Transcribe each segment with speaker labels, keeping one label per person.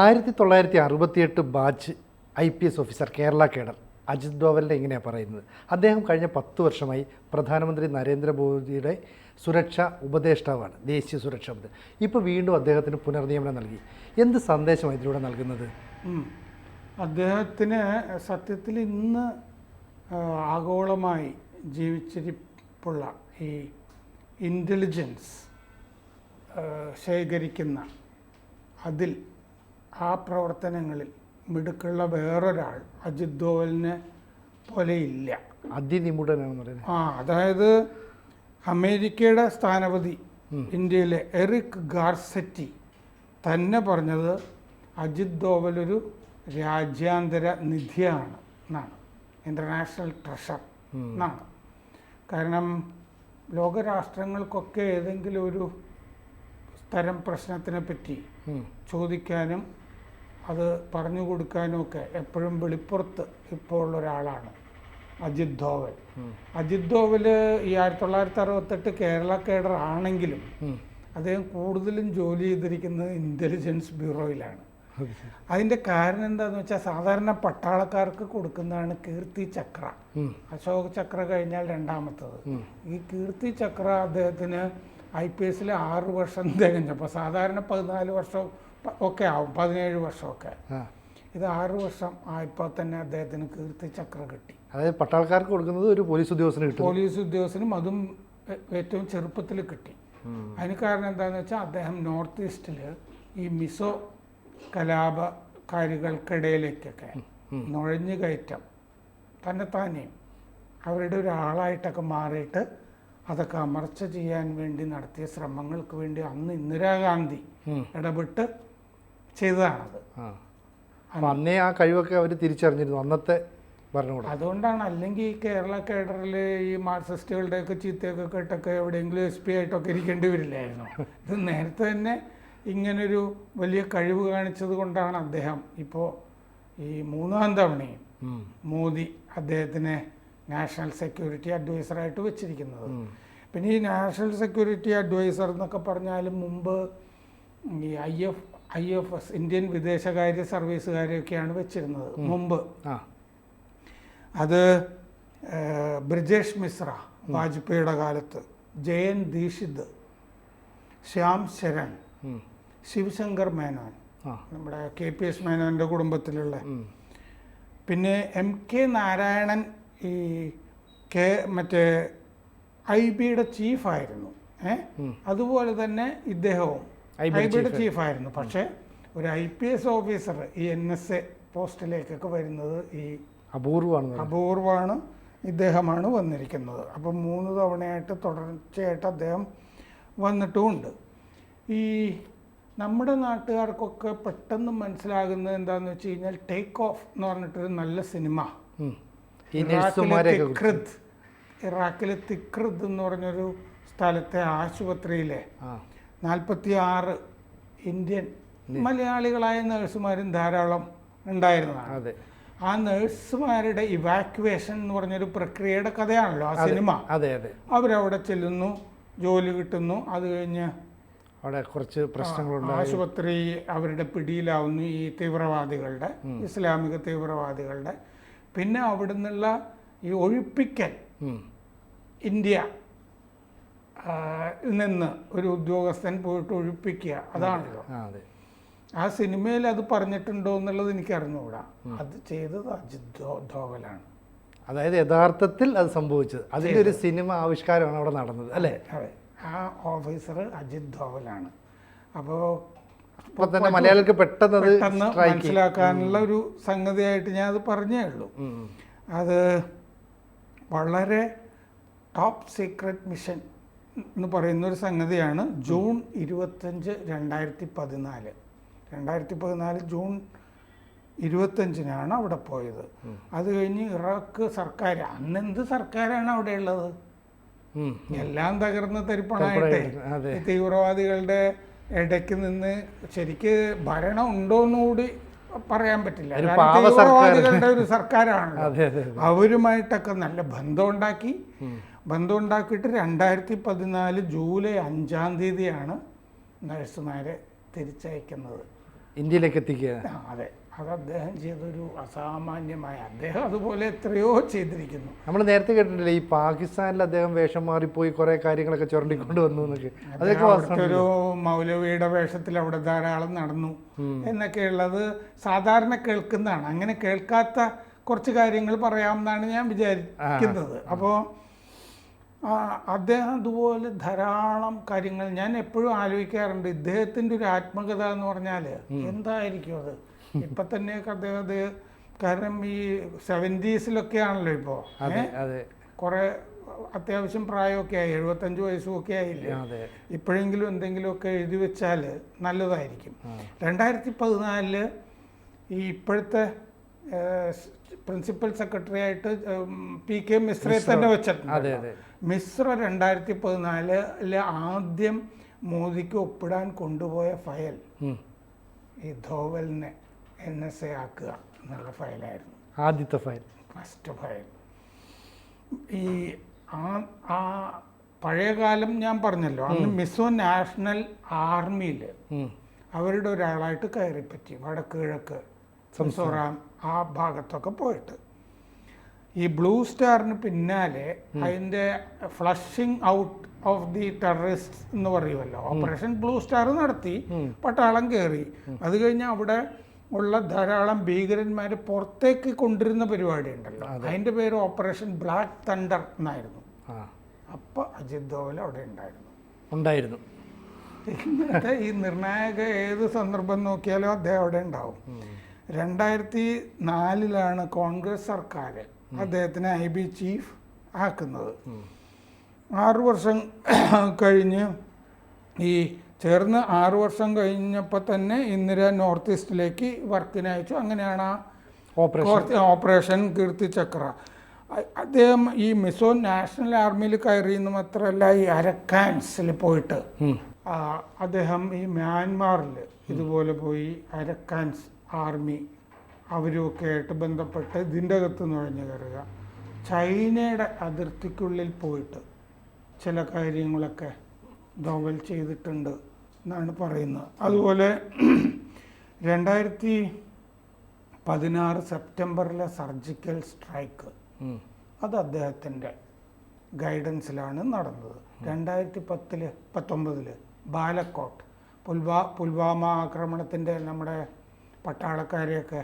Speaker 1: ആയിരത്തി തൊള്ളായിരത്തി അറുപത്തിയെട്ട് batch I P S officer Kerala cadre Ajith ഡോവലിന്റെ എങ്ങനെയാണ് പറയുന്നത്. അദ്ദേഹം കഴിഞ്ഞ പത്ത് വർഷമായി പ്രധാനമന്ത്രി നരേന്ദ്രമോദിയുടെ സുരക്ഷാ ഉപദേഷ്ടാവാണ് ദേശീയ സുരക്ഷാ ഉപദേ ഇപ്പോൾ വീണ്ടും അദ്ദേഹത്തിന് പുനർനിയമനം നൽകി. എന്ത് സന്ദേശമാണ് ഇതിലൂടെ നൽകുന്നത്?
Speaker 2: അദ്ദേഹത്തിന് സത്യത്തിൽ ഇന്ന് ആഗോളമായി ജീവിച്ചിരിപ്പുള്ള ഈ ഇന്റലിജൻസ് ശേഖരിക്കുന്ന അതിൽ ആ പ്രവർത്തനങ്ങളിൽ മിടുക്കുള്ള വേറൊരാൾ അജിത് ദോവലിനെ പോലെയില്ല
Speaker 1: അതിനിമുടനാണെന്ന് പറയുന്നത്.
Speaker 2: ആ അതായത് അമേരിക്കയുടെ സ്ഥാനപതി ഇന്ത്യയിലെ എറിക് ഗാർസെറ്റി തന്നെ പറഞ്ഞത് അജിത് ദോവൽ ഒരു രാജ്യാന്തര നിധിയാണ് എന്നാണ്. ഇന്റർനാഷണൽ ട്രഷർ എന്നാണ്. കാരണം ലോകരാഷ്ട്രങ്ങൾക്കൊക്കെ ഏതെങ്കിലും ഒരു തരം പ്രശ്നത്തിനെ പറ്റി ചോദിക്കാനും അത് പറഞ്ഞു കൊടുക്കാനൊക്കെ എപ്പോഴും വെളിപ്പുറത്ത് ഇപ്പോൾ ഉള്ള ഒരാളാണ് അജിത് ധോവൽ അജിത് ധോവൽ ഈ ആയിരത്തി തൊള്ളായിരത്തി അറുപത്തെട്ട് കേരള കേഡർ ആണെങ്കിലും അദ്ദേഹം കൂടുതലും ജോലി ചെയ്തിരിക്കുന്നത് ഇന്റലിജൻസ് ബ്യൂറോയിലാണ്
Speaker 1: അതിന്റെ
Speaker 2: അതിന്റെ കാരണം എന്താണെന്ന് വെച്ചാൽ സാധാരണ പട്ടാളക്കാർക്ക് കൊടുക്കുന്നതാണ് കീർത്തി ചക്ര. അശോക് ചക്ര കഴിഞ്ഞാൽ രണ്ടാമത്തത്. ഈ കീർത്തി ചക്ര അദ്ദേഹത്തിന് ഐ പി എസിൽ ആറ് വർഷം തികഞ്ഞപ്പോൾ സാധാരണ പതിനാല് വർഷം ഒക്കെ ആവും പതിനേഴ് വർഷമൊക്കെ. ഇത് ആറ് വർഷം ആയപ്പോൾ തന്നെ അദ്ദേഹത്തിന് കീർത്തി ചക്ര കിട്ടി.
Speaker 1: അതായത് പട്ടാൾക്കാർക്ക് കൊടുക്കുന്നത് ഒരു പോലീസ് ഉദ്യോഗസ്ഥന് കിട്ടും
Speaker 2: പോലീസ് ഉദ്യോഗസ്ഥനും അതും ഏറ്റവും ചെറുപ്പത്തിൽ കിട്ടി. അതിന് കാരണം എന്താണെന്ന് വെച്ചാൽ അദ്ദേഹം നോർത്ത് ഈസ്റ്റിൽ ഈ മിസോ കലാപകാരികൾക്കിടയിലേക്കൊക്കെ നുഴഞ്ഞു കയറ്റം തന്നെത്താനെയും അവരുടെ ഒരാളായിട്ടൊക്കെ മാറിയിട്ട് അതൊക്കെ അമർച്ച ചെയ്യാൻ വേണ്ടി നടത്തിയ ശ്രമങ്ങൾക്ക് വേണ്ടി അന്ന് ഇന്ദിരാഗാന്ധി ഇടപെട്ട് ചെയ്തതാണത്
Speaker 1: അന്നേ ആ കഴിവൊക്കെ അവർ തിരിച്ചറിഞ്ഞിരുന്നു. അന്നത്തെ ഭരണകൂടം.
Speaker 2: അതുകൊണ്ടാണ് അല്ലെങ്കിൽ ഈ കേരള കേഡറിൽ ഈ മാർക്സിസ്റ്റുകളുടെയൊക്കെ ചീത്തയൊക്കെ കേട്ടൊക്കെ എവിടെയെങ്കിലും എസ് പി ആയിട്ടൊക്കെ ഇരിക്കേണ്ടി വരില്ലായിരുന്നു. ഇത് നേരത്തെ തന്നെ ഇങ്ങനൊരു വലിയ കഴിവ് കാണിച്ചത് കൊണ്ടാണ് അദ്ദേഹം ഇപ്പോൾ ഈ മൂന്നാം തവണയും മോദി അദ്ദേഹത്തിനെ നാഷണൽ സെക്യൂരിറ്റി അഡ്വൈസറായിട്ട് വെച്ചിരിക്കുന്നത്. പിന്നെ ഈ നാഷണൽ സെക്യൂരിറ്റി അഡ്വൈസർ എന്നൊക്കെ പറഞ്ഞാലും മുമ്പ് ഈ I F I F S Indian വിദേശകാര്യ സർവീസുകാരെയൊക്കെയാണ് വെച്ചിരുന്നത് മുമ്പ്. അത് ബ്രിജേഷ് മിശ്ര വാജ്പേയിയുടെ കാലത്ത് ജയൻ ദീക്ഷിത് ശ്യാം ശരൺ ശിവശങ്കർ മേനോൻ നമ്മുടെ കെ പി എസ് മേനോന്റെ കുടുംബത്തിലുള്ള. പിന്നെ എം കെ നാരായണൻ ഈ കെ മറ്റേ ഐ ബിയുടെ ചീഫായിരുന്നു. ഏ? അതുപോലെ തന്നെ ഇദ്ദേഹവും. ബിയുടെ ചീഫായിരുന്നു. പക്ഷേ ഒരു ഐ പി എസ് ഓഫീസർ ഈ എൻ എസ് എ പോസ്റ്റിലേക്കൊക്കെ വരുന്നത് ഈ
Speaker 1: അപൂർവമാണ്
Speaker 2: അപൂർവമാണ് ഇദ്ദേഹമാണ് വന്നിരിക്കുന്നത്. അപ്പം മൂന്ന് തവണയായിട്ട് തുടർച്ചയായിട്ട് അദ്ദേഹം വന്നിട്ടുമുണ്ട്. ഈ നമ്മുടെ നാട്ടുകാർക്കൊക്കെ പെട്ടെന്ന് മനസ്സിലാകുന്നത് എന്താണെന്ന് വെച്ച് കഴിഞ്ഞാൽ ടേക്ക് ഓഫ് എന്ന് പറഞ്ഞിട്ടൊരു നല്ല സിനിമ. ഇറാഖിലെ
Speaker 1: തിക്രിദ്.
Speaker 2: തിക്രിത് ഇറാഖിലെ തിക്രിത് എന്ന് പറഞ്ഞൊരു സ്ഥലത്തെ ആശുപത്രിയിലെ നാൽപ്പത്തി ആറ് ഇന്ത്യൻ മലയാളികളായ നേഴ്സുമാരും ധാരാളം ഉണ്ടായിരുന്നതാണ്.
Speaker 1: അതെ.
Speaker 2: ആ നേഴ്സുമാരുടെ ഇവാക്യുവേഷൻ എന്ന് പറഞ്ഞൊരു പ്രക്രിയയുടെ കഥയാണല്ലോ ആ സിനിമ.
Speaker 1: അതെ അതെ.
Speaker 2: അവരവിടെ ചെല്ലുന്നു ജോലി കിട്ടുന്നു അത് കഴിഞ്ഞ്
Speaker 1: അവിടെ കുറച്ച് പ്രശ്നങ്ങളുണ്ട്
Speaker 2: ആശുപത്രി അവരുടെ പിടിയിലാവുന്നു ഈ തീവ്രവാദികളുടെ ഇസ്ലാമിക തീവ്രവാദികളുടെ. പിന്നെ അവിടുന്നുള്ള ഈ ഒഴിപ്പിക്കൽ ഇന്ത്യ നിന്ന് ഒരു ഉദ്യോഗസ്ഥൻ പോയിട്ട് ഒഴിപ്പിക്കുക. അതാണല്ലോ.
Speaker 1: ആ
Speaker 2: സിനിമയിൽ അത് പറഞ്ഞിട്ടുണ്ടോ എന്നുള്ളത് എനിക്ക് അറിഞ്ഞുകൂടാ. അത് ചെയ്തത് അജിത് ധോവലാണ്.
Speaker 1: അതായത് യഥാർത്ഥത്തിൽ അത് സംഭവിച്ചത്. അതിന്റെ ഒരു സിനിമ ആവിഷ്കാരമാണ് അവിടെ നടന്നത് അല്ലേ?
Speaker 2: അതെ. ആ ഓഫീസർ അജിത് ധോവലാണ്. അപ്പോൾ
Speaker 1: അപ്പോൾ തന്നെ മലയാളികൾക്ക് പെട്ടെന്ന് അത്
Speaker 2: മനസ്സിലാക്കാനുള്ള ഒരു സംഗതിയായിട്ട് ഞാൻ അത് പറഞ്ഞേ ഉള്ളൂ. അത് വളരെ ടോപ്പ് സീക്രട്ട് മിഷൻ എന്ന് പറയുന്ന ഒരു സംഗതിയാണ് ജൂൺ ഇരുപത്തഞ്ച് രണ്ടായിരത്തി പതിനാല് രണ്ടായിരത്തി പതിനാല് ജൂൺ ഇരുപത്തഞ്ചിനാണ് അവിടെ പോയത്. അത് കഴിഞ്ഞ് ഇറാഖ് സർക്കാർ അന്ന് എന്ത് സർക്കാരാണ് അവിടെ ഉള്ളത് എല്ലാം തകർന്ന് തരിപ്പണായിട്ടെ തീവ്രവാദികളുടെ ഇടയ്ക്ക് നിന്ന് ശരിക്ക് ഭരണം ഉണ്ടോന്നുകൂടി പറയാൻ പറ്റില്ല. തീവ്രവാദികളുടെ ഒരു
Speaker 1: സർക്കാരാണ്
Speaker 2: അവരുമായിട്ടൊക്കെ നല്ല ബന്ധമുണ്ടാക്കി. ബന്ധമുണ്ടാക്കിയിട്ട് രണ്ടായിരത്തി പതിനാല് ജൂലൈ അഞ്ചാം തീയതിയാണ് നഴ്സുമാരെ തിരിച്ചയക്കുന്നത്.
Speaker 1: ഇന്ത്യയിലേക്ക് എത്തിക്കുക.
Speaker 2: അതെ. അത് അദ്ദേഹം ചെയ്തൊരു അസാമാന്യമായ അദ്ദേഹം അതുപോലെ എത്രയോ ചെയ്തിരിക്കുന്നു.
Speaker 1: നമ്മൾ നേരത്തെ കേട്ടിട്ടില്ലേ ഈ പാകിസ്ഥാനിൽ അദ്ദേഹം വേഷം മാറിപ്പോയി കുറെ കാര്യങ്ങളൊക്കെ ചുരണ്ടിക്കൊണ്ട് വന്നു എന്നൊക്കെ. അതൊക്കെ
Speaker 2: ഒരു മൗലവിയുടെ വേഷത്തിൽ അവിടെ ധാരാളം നടന്നു എന്നൊക്കെ ഉള്ളത് സാധാരണ കേൾക്കുന്നതാണ്. അങ്ങനെ കേൾക്കാത്ത കുറച്ച് കാര്യങ്ങൾ പറയാമെന്നാണ് ഞാൻ വിചാരിക്കുന്നത്. അപ്പോൾ അദ്ദേഹം അതുപോലെ ധാരാളം കാര്യങ്ങൾ ഞാൻ എപ്പോഴും ആലോചിക്കാറുണ്ട്. ഇദ്ദേഹത്തിന്റെ ഒരു ആത്മകഥ എന്ന് പറഞ്ഞാൽ എന്തായിരിക്കും അത്? ഇപ്പൊ തന്നെയൊക്കെ അദ്ദേഹം അത് കാരണം ഈ സെവന്റീസിലൊക്കെ ആണല്ലോ ഇപ്പോൾ കുറെ അത്യാവശ്യം പ്രായമൊക്കെ ആയി എഴുപത്തഞ്ച് വയസ്സും ഒക്കെ ആയില്ലേ ഇപ്പോഴെങ്കിലും എന്തെങ്കിലുമൊക്കെ എഴുതി വെച്ചാൽ നല്ലതായിരിക്കും. രണ്ടായിരത്തി പതിനാലിൽ ഈ ഇപ്പോഴത്തെ പ്രിൻസിപ്പൽ സെക്രട്ടറി ആയിട്ട് പി കെ മിശ്രയെ തന്നെ വെച്ചിട്ടുണ്ട് മിശ്ര രണ്ടായിരത്തി പതിനാലിൽ ആദ്യം മോദിക്ക് ഒപ്പിടാൻ കൊണ്ടുപോയ ഫയൽ ഈ ധോവലിനെ എൻ എസ് എ ആക്കുക എന്നുള്ള ഫയലായിരുന്നു.
Speaker 1: ആദ്യത്തെ ഫയൽ.
Speaker 2: First file. ഈ ആ ആ പഴയകാലം ഞാൻ പറഞ്ഞല്ലോ അന്ന് മിസോ നാഷണൽ ആർമിയിൽ അവരുടെ ഒരാളായിട്ട് കയറിപ്പറ്റി വടക്ക് കിഴക്ക് മിസോറാം ആ ഭാഗത്തൊക്കെ പോയിട്ട്. ഈ ബ്ലൂ സ്റ്റാറിന് പിന്നാലെ അതിന്റെ flushing out of the terrorist എന്ന് പറയുമല്ലോ. ഓപ്പറേഷൻ ബ്ലൂ സ്റ്റാർ നടത്തി. പട്ടാളം കയറി. അത് കഴിഞ്ഞ് അവിടെ ഉള്ള ധാരാളം ഭീകരന്മാരെ പുറത്തേക്ക് കൊണ്ടിരുന്ന പരിപാടി ഉണ്ടല്ലോ. അതിന്റെ പേര് ഓപ്പറേഷൻ ബ്ലാക്ക് തണ്ടർ എന്നായിരുന്നു.
Speaker 1: അപ്പൊ
Speaker 2: അപ്പോൾ അജിത് ദോവൽ അവിടെ ഉണ്ടായിരുന്നു.
Speaker 1: ഉണ്ടായിരുന്നു.
Speaker 2: ഇന്നത്തെ ഈ നിർണായക ഏത് സന്ദർഭം നോക്കിയാലും അദ്ദേഹം അവിടെ ഉണ്ടാവും. രണ്ടായിരത്തി നാലിലാണ് കോൺഗ്രസ് സർക്കാർ അദ്ദേഹത്തിനെ ഐ ബി ചീഫ് ആക്കുന്നത്. ആറു വർഷം കഴിഞ്ഞ് ഈ ചേർന്ന് ആറു വർഷം കഴിഞ്ഞപ്പോൾ തന്നെ ഇന്ദിര നോർത്ത് ഈസ്റ്റിലേക്ക് വർക്കിന് അയച്ചു. അങ്ങനെയാണ് ആ
Speaker 1: ഓപ്പറേഷൻ
Speaker 2: ഓപ്പറേഷൻ കീർത്തി ചക്ര അദ്ദേഹം ഈ മിസോ നാഷണൽ ആർമിയിൽ കയറിയെന്ന് മാത്രമല്ല ഈ അരക്കാൻസിൽ പോയിട്ട് അദ്ദേഹം ഈ മ്യാൻമാറിൽ ഇതുപോലെ പോയി അരക്കാൻസ് ആർമി അവരുമൊക്കെ ആയിട്ട് ബന്ധപ്പെട്ട് ഇതിന്റെ അകത്ത് നുഴഞ്ഞു കയറുക. ചൈനയുടെ അതിർത്തിക്കുള്ളിൽ പോയിട്ട് ചില കാര്യങ്ങളൊക്കെ ദോവൽ ചെയ്തിട്ടുണ്ട് എന്നാണ് പറയുന്നത്. അതുപോലെ രണ്ടായിരത്തി പതിനാറ് സെപ്റ്റംബറിലെ സർജിക്കൽ സ്ട്രൈക്ക് അത് അദ്ദേഹത്തിന്റെ ഗൈഡൻസിലാണ് നടന്നത്. രണ്ടായിരത്തി പത്തിൽ പത്തൊമ്പതിൽ ബാലക്കോട്ട് പുൽവാ പുൽവാമ ആക്രമണത്തിന്റെ നമ്മുടെ പട്ടാളക്കാരെയൊക്കെ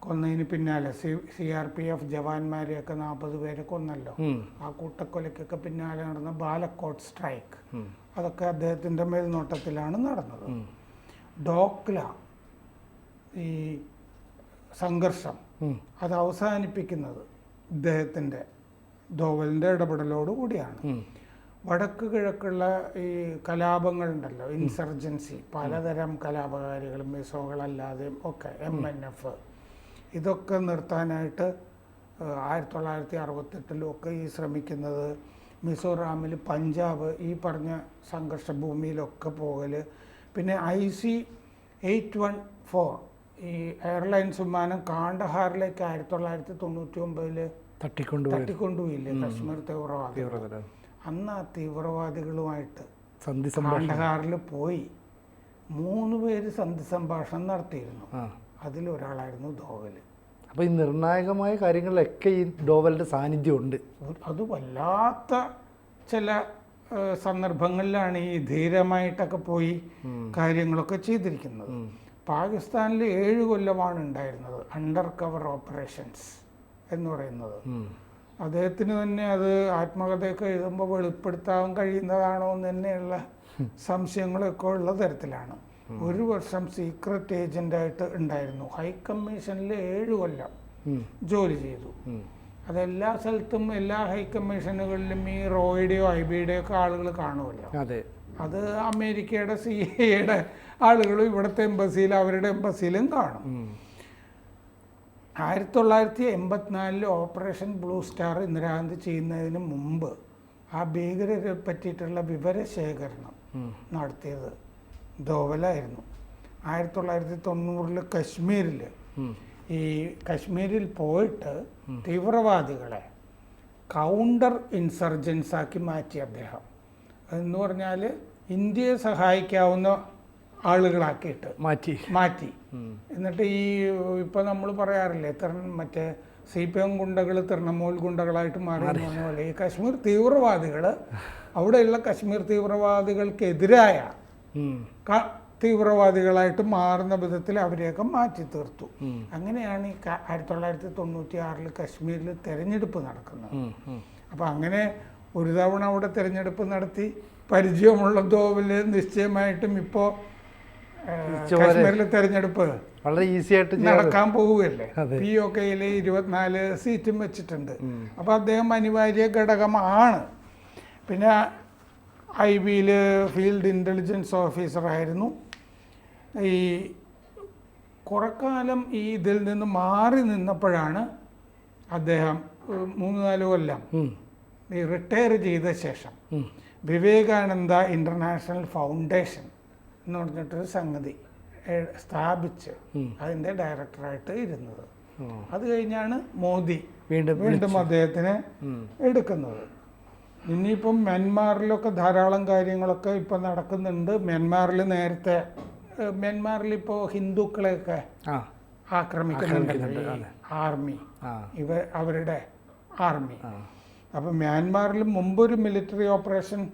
Speaker 2: കൊന്നതിന് പിന്നാലെ C C R P F ജവാന്മാരെയൊക്കെ നാൽപ്പത് പേരെ കൊന്നല്ലോ. ആ കൂട്ടക്കൊലയ്ക്കൊക്കെ പിന്നാലെ നടന്ന ബാലക്കോട്ട് സ്ട്രൈക്ക്. അതൊക്കെ അദ്ദേഹത്തിന്റെ മേൽനോട്ടത്തിലാണ് നടന്നത്. ഡോക്ല ഈ സംഘർഷം അത് അവസാനിപ്പിക്കുന്നത് ഇദ്ദേഹത്തിന്റെ ധോവലിന്റെ ഇടപെടലോട് കൂടിയാണ്
Speaker 1: ഉം.
Speaker 2: വടക്ക് കിഴക്കുള്ള ഈ കലാപങ്ങളുണ്ടല്ലോ ഇൻസർജൻസി പലതരം കലാപകാരികളും മിസോകളല്ലാതെയും ഒക്കെ എം എൻ എഫ് ഇതൊക്കെ നിർത്താനായിട്ട് ആയിരത്തി തൊള്ളായിരത്തി അറുപത്തെട്ടിലും ഒക്കെ ഈ ശ്രമിക്കുന്നത് മിസോറാമിൽ പഞ്ചാബ് ഈ പറഞ്ഞ സംഘർഷ ഭൂമിയിലൊക്കെ പോകൽ പിന്നെ I C eight one four ഈ എയർലൈൻസ് വിമാനം കാണ്ഡഹാറിലേക്ക് ആയിരത്തി തൊള്ളായിരത്തി തൊണ്ണൂറ്റി ഒമ്പതിൽ
Speaker 1: തട്ടിക്കൊണ്ടുപോയി.
Speaker 2: തട്ടിക്കൊണ്ടുപോയില്ലേ? കശ്മീർ തീവ്രവാദം അന്ന് ആ തീവ്രവാദികളുമായിട്ട്
Speaker 1: സന്ധി
Speaker 2: കാണ്ഡഹാറിൽ പോയി മൂന്ന് പേര് സന്ധി സംഭാഷണം നടത്തിയിരുന്നു. അതിലൊരാളായിരുന്നു ധോവൽ
Speaker 1: അപ്പോൾ ഈ നിർണായകമായ കാര്യങ്ങളിലൊക്കെ ഈ ഡോവലിന്റെ സാന്നിധ്യമുണ്ട്.
Speaker 2: അത് വല്ലാത്ത ചില സന്ദർഭങ്ങളിലാണ് ഈ ധീരമായിട്ടൊക്കെ പോയി കാര്യങ്ങളൊക്കെ ചെയ്തിരിക്കുന്നത്. പാകിസ്ഥാനിൽ ഏഴ് കൊല്ലമാണ് ഉണ്ടായിരുന്നത്. അണ്ടർ കവർ ഓപ്പറേഷൻസ് എന്ന് പറയുന്നത്. അദ്ദേഹത്തിന് തന്നെ അത് ആത്മകഥയൊക്കെ എഴുതുമ്പോൾ വെളിപ്പെടുത്താൻ കഴിയുന്നതാണോ എന്ന് തന്നെയുള്ള സംശയങ്ങളൊക്കെ ഉള്ള തരത്തിലാണ്. ഒരു വർഷം സീക്രട്ട് ഏജന്റായിട്ട് ഉണ്ടായിരുന്നു. ഹൈ കമ്മീഷനിൽ ഏഴ് കൊല്ലം ജോലി ചെയ്തു. അതെല്ലാ സ്ഥലത്തും എല്ലാ ഹൈ കമ്മീഷനുകളിലും ഈ റോയുടെയോ ഐ ബിയുടെയോ ഒക്കെ ആളുകൾ കാണുമല്ലോ.
Speaker 1: അതെ.
Speaker 2: അത് അമേരിക്കയുടെ സി എയുടെ ആളുകളും ഇവിടുത്തെ എംബസിയിൽ അവരുടെ എംബസിയിലും കാണും. ആയിരത്തി തൊള്ളായിരത്തി എൺപത്തിനാലിൽ ഓപ്പറേഷൻ ബ്ലൂ സ്റ്റാർ ഇന്ദിരാഗാന്ധി ചെയ്യുന്നതിന് മുമ്പ് ആ ഭീകരരെ പറ്റിയിട്ടുള്ള വിവരശേഖരണം. നടത്തിയത് ധോവലായിരുന്നു. ആയിരത്തി തൊള്ളായിരത്തി തൊണ്ണൂറിൽ കശ്മീരിൽ ഈ കശ്മീരിൽ പോയിട്ട് തീവ്രവാദികളെ കൗണ്ടർ ഇൻസർജൻസാക്കി മാറ്റി അദ്ദേഹം. എന്ന് പറഞ്ഞാൽ ഇന്ത്യയെ സഹായിക്കാവുന്ന ആളുകളാക്കിയിട്ട്
Speaker 1: മാറ്റി
Speaker 2: മാറ്റി എന്നിട്ട് ഈ ഇപ്പൊ നമ്മൾ പറയാറില്ലേ തൃണ മറ്റേ സി പി എം ഗുണ്ടകൾ തൃണമൂൽ ഗുണ്ടകളായിട്ട് മാറി പോലെ ഈ കശ്മീർ തീവ്രവാദികൾ അവിടെയുള്ള കശ്മീർ തീവ്രവാദികൾക്കെതിരായ. തീവ്രവാദികളായിട്ട് മാറുന്ന വിധത്തിൽ അവരെയൊക്കെ മാറ്റി തീർത്തു അങ്ങനെയാണ് ഈ ആയിരത്തി തൊള്ളായിരത്തി തൊണ്ണൂറ്റി ആറിൽ കശ്മീരിൽ തെരഞ്ഞെടുപ്പ് നടക്കുന്നത്. അപ്പം അങ്ങനെ ഒരു തവണ അവിടെ തിരഞ്ഞെടുപ്പ് നടത്തി പരിചയമുള്ള തോവിൽ നിശ്ചയമായിട്ടും ഇപ്പോൾ. കാശ്മീരിലെ തെരഞ്ഞെടുപ്പ്
Speaker 1: വളരെ ഈസി ആയിട്ട്
Speaker 2: നടക്കാൻ പോവുകയല്ലേ. പി ഒ കെയിൽ ഇരുപത്തിനാല് സീറ്റും വെച്ചിട്ടുണ്ട്. അപ്പോൾ അദ്ദേഹം അനിവാര്യ ഘടകമാണ് പിന്നെ ഐ ബിയിൽ ഫീൽഡ് ഇന്റലിജൻസ് ഓഫീസറായിരുന്നു ഈ കുറക്കാലം ഈ ഇതിൽ നിന്ന് മാറി നിന്നപ്പോഴാണ് അദ്ദേഹം മൂന്ന് നാല് കൊല്ലം ഈ റിട്ടയർ ചെയ്ത ശേഷം വിവേകാനന്ദ ഇന്റർനാഷണൽ ഫൗണ്ടേഷൻ എന്ന് പറഞ്ഞിട്ടൊരു സംഗതി സ്ഥാപിച്ച് അതിന്റെ ഡയറക്ടറായിട്ട് ഇരുന്നത്. അത് കഴിഞ്ഞാണ് മോദി
Speaker 1: വീണ്ടും
Speaker 2: വീണ്ടും അദ്ദേഹത്തിനെ എടുക്കുന്നത്. ഇനിയിപ്പം മ്യാൻമാറിലൊക്കെ ധാരാളം കാര്യങ്ങളൊക്കെ ഇപ്പം നടക്കുന്നുണ്ട്. മ്യാൻമാറിൽ നേരത്തെ മ്യാൻമാറിൽ ഇപ്പോൾ ഹിന്ദുക്കളെയൊക്കെ ആക്രമിക്കുന്നുണ്ട്. ആർമി. ഇവ അവരുടെ ആർമി. അപ്പം മ്യാൻമാറിൽ മുമ്പൊരു മിലിറ്ററി ഓപ്പറേഷൻ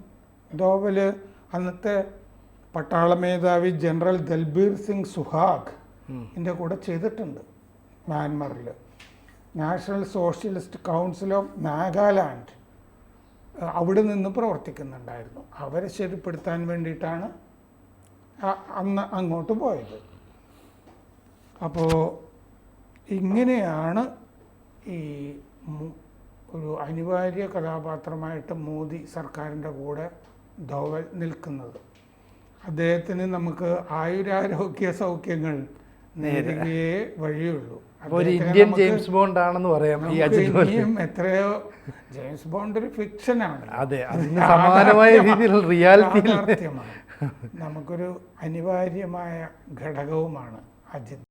Speaker 2: ദോവൽ അന്നത്തെ പട്ടാള മേധാവി ജനറൽ ദൽബീർ സിംഗ് സുഹാഗ് എന്റെ കൂടെ ചെയ്തിട്ടുണ്ട് മ്യാൻമാറിൽ. National socialist council of Nagaland അവിടെ നിന്ന് പ്രവർത്തിക്കുന്നുണ്ടായിരുന്നു. അവരെ ശരിപ്പെടുത്താൻ വേണ്ടിയിട്ടാണ് അന്ന് അങ്ങോട്ട് പോയത്. അപ്പോൾ ഇങ്ങനെയാണ് ഈ ഒരു അനിവാര്യ കഥാപാത്രമായിട്ട് മോദി സർക്കാരിന്റെ കൂടെ ധോവൽ നിൽക്കുന്നത്. അദ്ദേഹത്തിന് നമുക്ക് ആയുരാരോഗ്യ സൗഖ്യങ്ങൾ നേരുകയേ വഴിയുള്ളൂ.
Speaker 1: ഒരു ഇന്ത്യൻ ജെയിംസ് ബോണ്ട് ആണെന്ന് പറയാം ഈ
Speaker 2: ഇനിയും എത്രയോ ജെയിംസ് ബോണ്ട് ഒരു ഫിക്ഷനാണ്
Speaker 1: അതെ അതിന് സമാനമായ രീതിയിലുള്ള
Speaker 2: റിയാലിറ്റി നമുക്കൊരു അനിവാര്യമായ ഘടകവുമാണ് അജിത്.